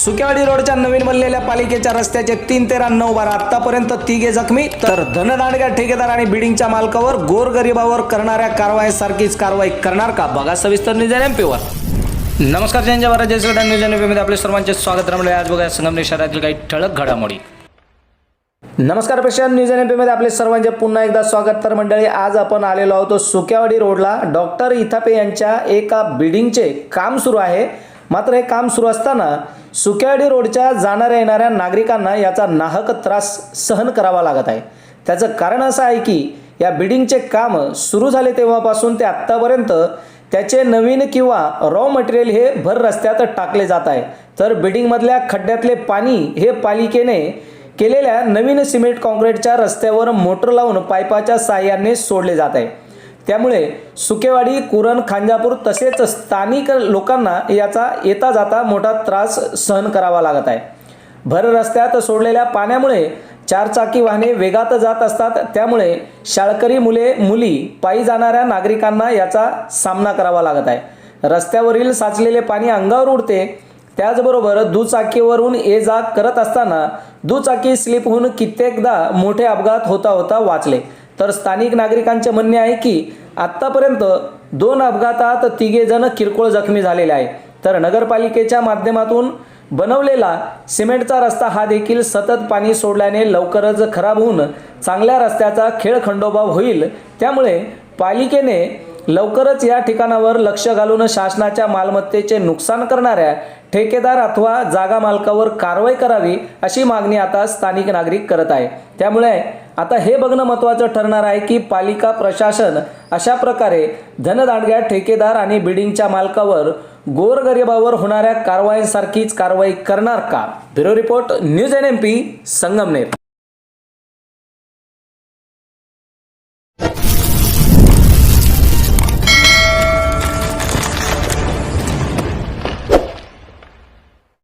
सुक्यावाडी रोडच्या नवीन बनलेल्या पालिकेच्या रस्त्याचे तीन तेरा नऊ बारा आतापर्यंत तिघे जखमी. तर धनदांडग्या ठेकेदार आणि बिल्डिंगच्या मालकावर गोरगरिबावर करणाऱ्या कारवाईसारखीच कारवाई करणार का? बघा सविस्तर निजान एमपीवर नमस्कार जय श्रीराम. निजान एमपीमध्ये आपले सर्वांचे स्वागत रमले आज बघा संगमनेर शहरातील काही ठळक घडामोडी. नमस्कार पेशंट. न्यूज एनमध्ये आपले सर्वांचे पुन्हा एकदा स्वागत. तर मंडळी आज आपण आलेलो आहोत सुक्यावाडी रोडला. डॉक्टर इथापे यांच्या एका बिल्डिंगचे काम सुरू आहे. मात्र हे काम सुरू असताना सुक्याडी रोडच्या जाणाऱ्या येणाऱ्या नागरिकांना याचा नाहक त्रास सहन करावा लागत आहे. त्याचं कारण असं आहे की या बिल्डिंगचे काम सुरू झाले तेव्हापासून ते आत्तापर्यंत त्याचे नवीन किंवा रॉ मटेरियल हे भर रस्त्यात टाकले जात आहे. तर बिल्डिंगमधल्या खड्ड्यातले पाणी हे पालिकेने केलेल्या नवीन सिमेंट कॉन्क्रीटच्या रस्त्यावर मोटर लावून पाईपाच्या साह्याने सोडले जात आहे. त्यामुळे सुकेवाडी कुरण खांजापूर तसेच स्थानिक लोकांना याचा येता जाता मोठा त्रास सहन करावा लागत आहे. भर रस्त्यात सोडलेल्या पाण्यामुळे चारचाकी वाहने वेगात जात असतात. त्यामुळे शाळकरी मुले मुली पायी जाणाऱ्या नागरिकांना याचा सामना करावा लागत आहे. रस्त्यावरील साचलेले पाणी अंगावर उडते. त्याचबरोबर दुचाकीवरून ये जा करत असताना दुचाकी स्लिप होऊन कित्येकदा मोठे अपघात होता होता वाचले. तर स्थानिक नागरिकांचे म्हणणे आहे की आत्तापर्यंत दोन अपघातात तिघे जण किरकोळ जखमी झालेले आहे तर नगरपालिकेच्या माध्यमातून बनवलेला सिमेंटचा रस्ता हा देखील सतत पाणी सोडल्याने लवकरच खराब होऊन चांगल्या रस्त्याचा खेळ खंडोबा होईल. त्यामुळे पालिकेने लवकरच या ठिकाणावर लक्ष घालून शासनाच्या मालमत्तेचे नुकसान करणाऱ्या ठेकेदार अथवा जागा मालकावर कारवाई करावी अशी मागणी आता स्थानिक नागरिक करत आहे. त्यामुळे आता हे बघणं महत्त्वाचं ठरणार आहे की पालिका प्रशासन अशा प्रकारे धनदांडग्या ठेकेदार आणि बिल्डिंगच्या मालकावर गोरगरिबावर होणाऱ्या कारवाईसारखीच कारवाई करणार का? Bureau report news N M P Sangamner.